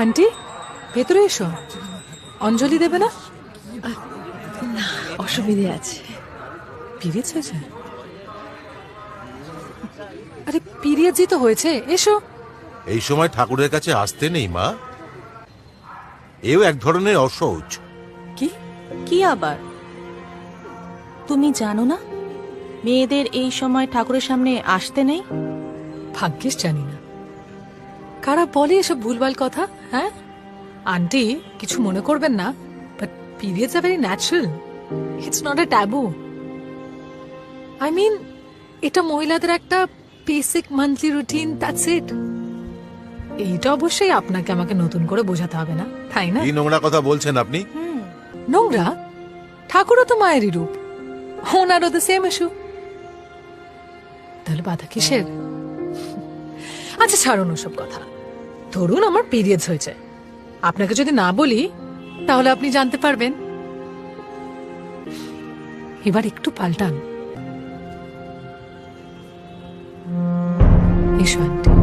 Aunty ভেতরে এসো। অঞ্জলি দেবে না? অসুবিধে আছে। পিরিয়ডস হয়েছে? আরে পিরিয়ডসই তো হয়েছে এসো। এই সময় ঠাকুরের কাছে আসতে নেই মা। এও এক ধরনের অসহজ। কি? কি আবার? তুমি জানো না? মেয়েদের এই সময় ঠাকুরের সামনে আসতে নেই? ভাগ্যিস জানি না। কারা বলে এসব ভুলভাল কথা হ্যাঁ? আন্টি কিছু মনে করবেন না but periods are very natural it's not a taboo I mean এটা মহিলাদের একটা basic monthly routine that's it এইটা অবশ্যই আপনাকে আমাকে নতুন করে বোঝাতে হবে না তাই না? কি নোংরা কথা বলছেন আপনি? নোংরা? ঠাকুরও তো মায়েরই রূপ। ওনারও তো সেম ইস্যু তাহলে বাধা কিসের? আচ্ছা ছাড়ুন ওসব কথা। ধরুন আমার পিরিয়ডস হয়েছে। আপনাকে যদি না বলি, তাহলে আপনি জানতে পারবেন। এবার একটু পাল্টান। এসো